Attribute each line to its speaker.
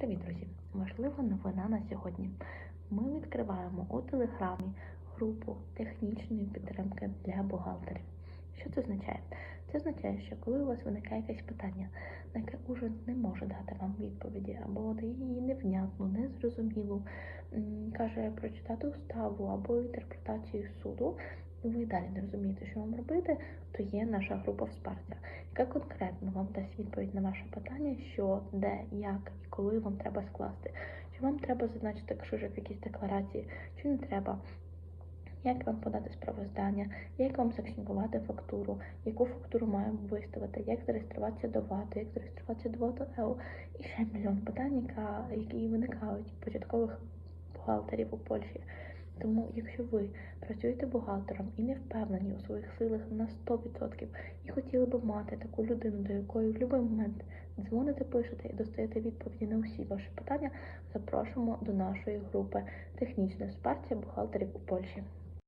Speaker 1: Привіт, друзі! Важлива новина на сьогодні. Ми відкриваємо у телеграмі групу технічної підтримки для бухгалтерів. Що це означає? Це означає, що коли у вас виникає якесь питання, на яке уже не може дати вам відповіді, або дає її невнятну, незрозумілу, каже прочитати уставу або інтерпретацію суду, і ви далі не розумієте, що вам робити, то є наша група в Спарті, яка конкретно вам дасть відповідь на ваше питання, що, де, як і коли вам треба скласти. Чи вам треба зазначити кшижик в якійсь декларації, чи не треба. Як вам подати справоздання, як вам заксінкувати фактуру, яку фактуру маємо виставити, як зареєструватися до ВАТу, як зареєструватися до ВАТу ЕО і ще мільйон питань, які виникають початкових бухгалтерів у Польщі. Тому, якщо ви працюєте бухгалтером і не впевнені у своїх силах на 100% і хотіли б мати таку людину, до якої в будь-який момент дзвоните, пишете і достаєте відповіді на усі ваші питання, запрошуємо до нашої групи технічної спарція бухгалтерів у Польщі.